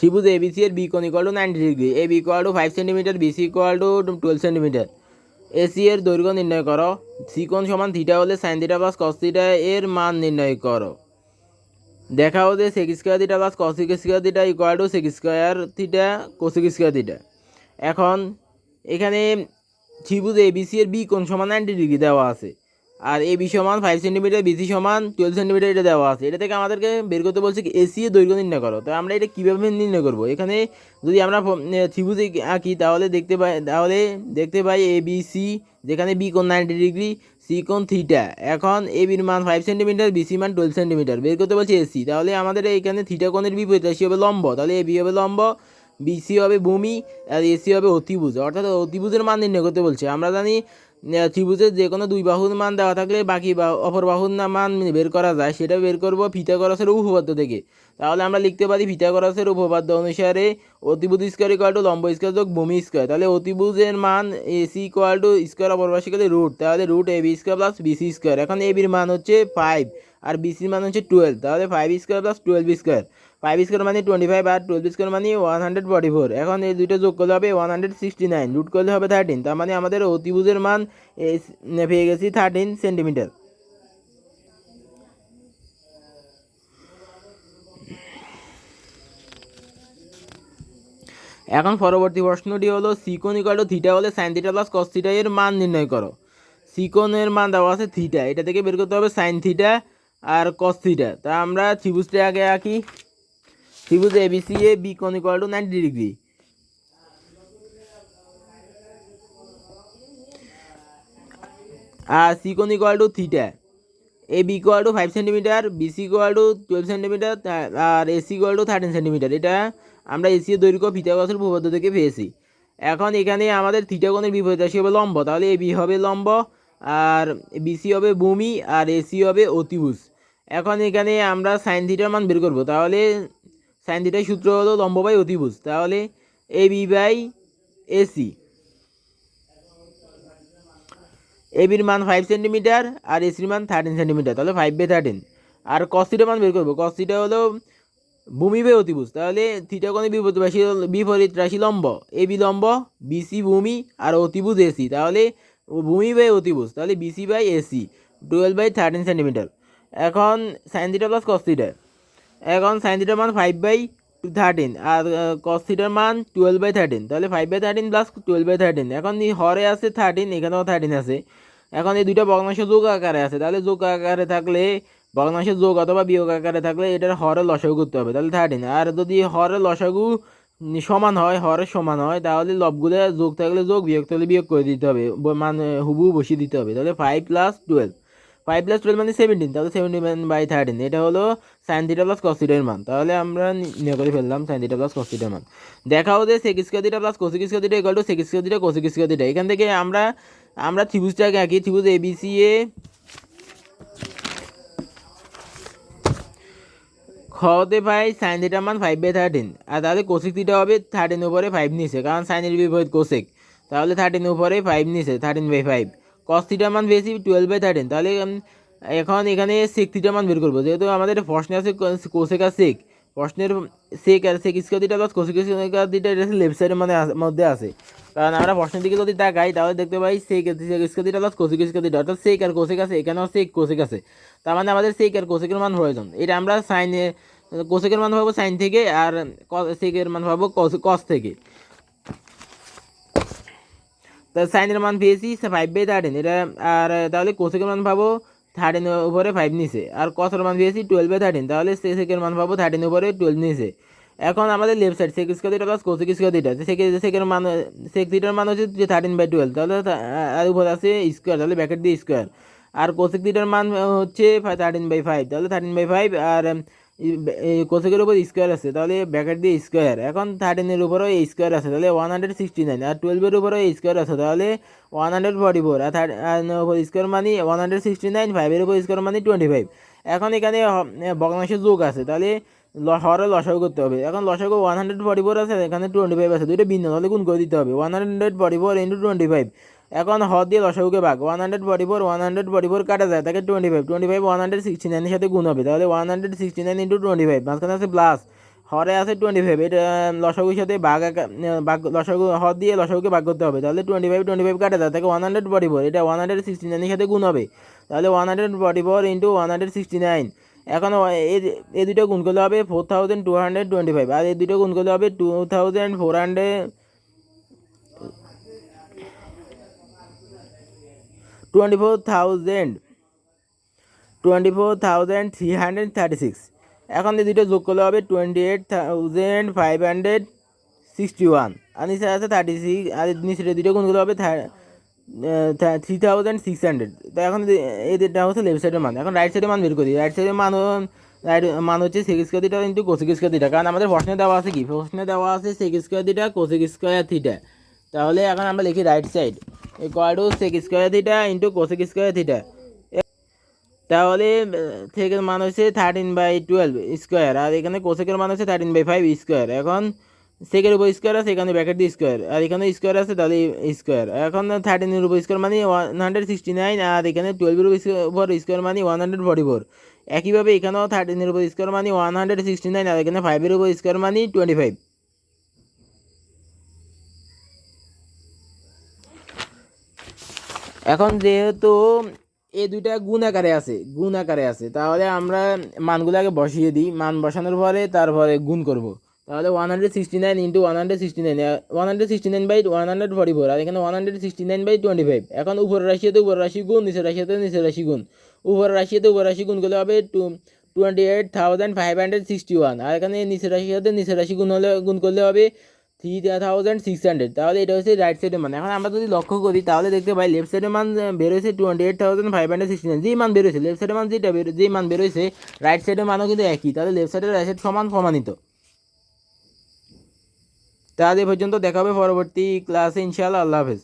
ত্রিভুজ এবিসি এর বি কোণ equal to ninety degree A B equal to five centimetre BC equal to twelve centimetre AC এর দৈর্ঘ্য নির্ণয় করো সি কোণ সমান থিটা হলে sine theta plus cos theta এর মান নির্ণয় করো। দেখা যে sec square theta plus cosec square theta equal to sec square theta cosec square theta এখন, এখানে ত্রিভুজ এবিসি এর বি কোণ সমান নাইনটি ডিগ্রি দেওয়া আছে। আর এ বি সমান ফাইভ সেন্টিমিটার বিসি সমান টুয়েলভ সেন্টিমিটার এটা দেওয়া আছে। এটা থেকে আমাদেরকে বের করতে বলছে কি এসি দৈর্ঘ্য নির্ণয় করো। তো আমরা এটা কীভাবে নির্ণয় করব? এখানে যদি আমরা এ, আঁকি তাহলে দেখতে পাই তাহলে দেখতে পাই এ বি সি যেখানে বি কোণ নাইনটি ডিগ্রি সি কোণ থিটা এখন এ বির মান ফাইভ সেন্টিমিটার বিসি মান টুয়েলভ সেন্টিমিটার বের করতে বলছে এসি তাহলে আমাদের এখানে থিটা কোণের বিপরীত রাশি হবে লম্ব। তাহলে এ বি হবে লম্ব বিসি হবে ভূমি আর এসি হবে অতিভুজ। অর্থাৎ অতিভুজের মান নির্ণয় করতে বলছে। আমরা জানি ত্রিভুজের যে কোনো দুই বাহুর মান দেওয়া থাকলে বাকি বা অপর বাহুর না মান বের করা যায়, সেটা বের করব ফিতাগরাসের উপপাদ্য থেকে। তাহলে আমরা লিখতে পারি ফিতাগরাসের উপপাদ্য অনুসারে অতিভুজ স্কোয়ার ইকুয়াল টু লম্ব স্কোয়ার যোগ ভূমি স্কোয়ার তাহলে অতিভুজের মান এসি ইকুয়াল টু স্কোয়ার গেলে রুট তাহলে root A B square plus BC square এখন এ বির মান হচ্ছে ফাইভ আর বিসির মান হচ্ছে টুয়েলভ তাহলে five square plus twelve square five square মানে টোয়েন্টি ফাইভ আর টুয়েলভ স্কোয়ার মানে ওয়ান হান্ড্রেড ফর্টি ফোর এখন এই দুটো যোগ করলে হবে one hundred sixty nine root করলে হবে থার্টিন তার মানে আমাদের অতিভুজের মান পেয়ে গেছি থার্টিন সেন্টিমিটার এখন পরবর্তী প্রশ্নটি হলো সিকোন ইকুয়াল টু থিটা হলে sine theta plus cos theta এর মান নির্ণয় করো। সিকোনের মান দেওয়া আছে থিটা এটা থেকে বের করতে হবে সাইন থিটা আর কস থিটা তা আমরা ত্রিভুজটা আগে আঁকি। ত্রিভুজ এবিসি এ বি কোন ইকুয়াল টু নাইনটি ডিগ্রি আর সি কোন equal to theta A B equal to five centimetre BC equal to twelve centimetre R AC equal to thirteen centimetre এটা আমরা এসি দৈর্ঘ্য ফিতাগছের উপপাদ্য থেকে পেয়েছি। এখন এখানে আমাদের থিটা কোণের বিপরীত রাশি হবে লম্ব। তাহলে এ বি হবে লম্ব, আর বিসি হবে ভূমি, আর এসি হবে অতিভুজ। এখন এখানে আমরা সাইন থিটার মান বের করব। তাহলে সাইন থিটার সূত্র হলো লম্ব বাই অতিভুজ। তাহলে এ বি বাই এসি এবির মান ফাইভ সেন্টিমিটার আর এসির মান থার্টিন সেন্টিমিটার তাহলে ফাইভ বাই থার্টিন আর কস্তিটার মান বের করব। কস্তিটা হলো ভূমি বাই অতিভুজ। তাহলে থিটা কোণে বিপরীত রাশি বিপরীত রাশি লম্ব। এ বি লম্ব বিসি ভূমি আর অতিভুজ এসি তাহলে ভূমি বাই অতিভুজ। তাহলে BC by AC twelve by thirteen centimetre এখন sine theta plus cos theta এখন সাইন থিটার মান ফাইভ বাই থার্টিন আর কস থিটার মান টুয়েলভ বাই থার্টিন তাহলে five by thirteen plus twelve by thirteen এখন হরে আছে থার্টিন এখানেও থার্টিন আছে। এখন এই দুইটা ভগ্নাংশ যোগ আকারে আছে। তাহলে যোগ আকারে থাকলে ভগ্নাংশ যোগ অথবা বিয়োগ আকারে থাকলে এটার হরে লসাগু করতে হবে। তাহলে থার্টিন আর যদি হরে লসাগু সমান হয় হরের সমান হয়, তাহলে লবগুলো যোগ থাকলে যোগ, বিয়োগ থাকলে বিয়োগ করে দিতে হবে। মানে হুবু বসিয়ে দিতে হবে। তাহলে five plus twelve five plus twelve মানে সেভেন্টিন তাহলে সেভেন্টিন বাই থার্টিন এটা হলো সাইন থিটা প্লাস কস্টিটার মান। তাহলে আমরা নিয়ে করে ফেললাম সাইন থিটা প্লাস কস্টিটার মান। দেখাও যে sec square theta plus cosec square theta equal to sec square theta cosec এখান থেকে আমরা আমরা ত্রিভুজটাকে আঁকি, ত্রিভুজ এবিসি এ খতে পাই সাইন থিটার মান ফাইভ বাই থার্টিন আর তাহলে কোসিক থিটা হবে থার্টিন উপরে ফাইভ নিচে, কারণ সাইনের বিপরীত কোসেক তাহলে থার্টিন উপরে ফাইভ নিচে থার্টিন বাই ফাইভ কস থিটার মান বেশি টুয়েলভ বাই থার্টিন তাহলে এখন এখানে সেক থিটার মান বের করব। যেহেতু আমাদের প্রশ্নে আছে কোসেক আর সেক প্রশ্নের সেক আর sec square theta plus cosec square theta এটা লেফট সাইডের মানে মধ্যে আছে। কারণ আমরা প্রশ্নের দিকে যদি তাকাই, তাহলে দেখতে পাই sec sec square theta plus cosec square theta অর্থাৎ সেক আর কোসেক আছে, এখানেও সেক কোসেক আছে। তার মানে আমাদের সেক আর কোসেকের মান প্রয়োজন। এটা আমরা সাইনে কোসেকের মান পাবো সাইন থেকে আর সেকের মান পাবো কস থেকে। তা সাইনের মান পেয়েছি ফাইভ বাই থার্টিন এটা আর, তাহলে কোসেকের মান পাবো থার্টিন উপরে ফাইভ নিচে। আর কসের মান পেয়েছি টুয়েলভ বাই থার্টিন তাহলে সেকের মান পাবো থার্টিন উপরে টুয়েলভ নিচে। এখন আমাদের left side sec square theta plus cosec square সেকে সেকের মান সেক থিটার মান হচ্ছে যে থার্টিন বাই টুয়েলভ তাহলে আর উপরে আছে স্কোয়ার তাহলে ব্যাকেট দিয়ে স্কোয়ার আর কোসেক থিটার মান হচ্ছে থার্টিন বাই ফাইভ তাহলে থার্টিন বাই ফাইভ আর কোসেকের উপর স্কোয়ার আছে, তাহলে ব্যাকেট দিয়ে স্কোয়ার এখন থার্টিনের উপরেও এই স্কোয়ার আছে, তাহলে ওয়ান হান্ড্রেড সিক্সটি নাইন আর টুয়েলভের উপরেও এই স্কোয়ার আছে, তাহলে ওয়ান হান্ড্রেড ফর্টি ফোর আর থার্ড স্কোয়ার মানি ওয়ান হান্ড্রেড সিক্সটি নাইন ফাইভের উপর স্কোয়ার মানি টোয়েন্টি ফাইভ এখন এখানে ভগ্নাংশের যোগ আছে, তাহলে হরে লসাগু করতে হবে। এখন লসাগু ওয়ান হান্ড্রেড ফর্টি ফোর আছে, এখানে টোয়েন্টি ফাইভ আছে, দুইটা ভিন্ন, তাহলে গুণ করে দিতে হবে। One hundred forty four into twenty five এখন হ দিয়ে লসাগুকে ভাগ। One hundred forty four one hundred forty four কাটা যায়, তাকে twenty five twenty five one hundred sixty নাইনের সাথে গুণ হবে। তাহলে one hundred sixty nine into twenty five মাঝখানে আছে প্লাস হরে আছে টোয়েন্টি ফাইভ এটা লসাগুর সাথে আকা- বাঘ লসাগু হর দিয়ে লসাগুকে ভাগ করতে হবে। তাহলে টোয়েন্টি ফাইভ টোয়েন্টি ফাইভ কাটে তার থেকে ওয়ান হান্ড্রেড ফর্টি ফোর এটা ওয়ান হান্ড্রেড সিক্সটি নাইনের সাথে গুণ হবে। তাহলে one hundred forty four into one hundred sixty nine এখন এই- এই দুটো গুণ করলে হবে four thousand two hundred twenty five আর এই দুটো গুণ করলে হবে two thousand four hundred twenty four thousand, twenty four thousand three hundred thirty six. এখন এই দুটো যোগ করলে হবে twenty eight thousand five hundred sixty one. আর নিচে আছে থার্টি সিক্স আর নিচে দুটো গুণ করলে হবে থ্রি থাউজেন্ড সিক্স হান্ড্রেড তো এখন দুটা হচ্ছে লেফট সাইডের মান। এখন রাইট সাইডের মান বের করি। রাইট সাইডের মান রাইট মান হচ্ছে সেক স্কোয়ার থিটা কিন্তু কোসিক স্কোয়ার থিটা কারণ আমাদের প্রশ্নে দেওয়া আছে কি? প্রশ্নে দেওয়া আছে sec square theta cosec square theta তাহলে এখন আমরা লিখি right side equal to sec square theta into cosec square theta তাহলে থেকের মান হচ্ছে থার্টিন বাই টুয়েলভ স্কোয়ার আর এখানে কোসেকের মান হচ্ছে থার্টিন বাই ফাইভ স্কোয়ার এখন সেকের উপর স্কোয়ার আছে, এখানে ব্যাকেট দিয়ে স্কোয়ার আর এখানে স্কোয়ার আছে, তাহলে স্কোয়ার এখন থার্টিনের উপর স্কোয়ার মানে ওয়ান হান্ড্রেড সিক্সটি নাইন আর এখানে টুয়েলভের উপর স্কোয়ার মানে ওয়ান হান্ড্রেড ফর্টি ফোর একইভাবে এখানেও থার্টিনের উপর স্কোয়ার মানে ওয়ান হান্ড্রেড সিক্সটি নাইন আর এখানে ফাইভের উপর স্কোয়ার মানে টোয়েন্টি ফাইভ এখন যেহেতু এই দুইটা গুণ আকারে আছে, গুণ আকারে আছে, তাহলে আমরা মানগুলো আগে বসিয়ে দিই। মান বসানোর পরে তারপরে গুণ করব। তাহলে one hundred sixty nine into one hundred sixty nine one hundred sixty nine by one hundred forty four আর এখানে one hundred sixty nine by twenty five এখন উপরের রাশিয়াতে উপর রাশি গুণ, নিচের রাশিয়াতে নিচের রাশি গুণ। উপরের রাশিয়াতে উপর রাশি গুণ করলে হবে two twenty eight thousand five hundred sixty one আর এখানে নিচের সাথে নিচের রাশি গুণ হলে, গুণ করলে হবে থ্রি থাউজেন্ড সিক্স হান্ড্রেড তাহলে এটা হচ্ছে রাইট সাইডের মান। এখন আমরা যদি লক্ষ্য করি, তাহলে দেখতে পাই লেফট সাইডের মান বেরোয়েছে twenty eight thousand five hundred sixty nine যেই মান বেরোয়েছে লেফট সাইডের মান যেটা বেরো যেই মান বেরোয়েছে রাইট সাইডের মানও কিন্তু একই। তাহলে লেফট সাইডের রাইট সাইড সমান প্রমাণিত। তাহলে পর্যন্ত দেখা হবে পরবর্তী ক্লাসে ইনশাল্লাহ আল্লাহ হাফেজ।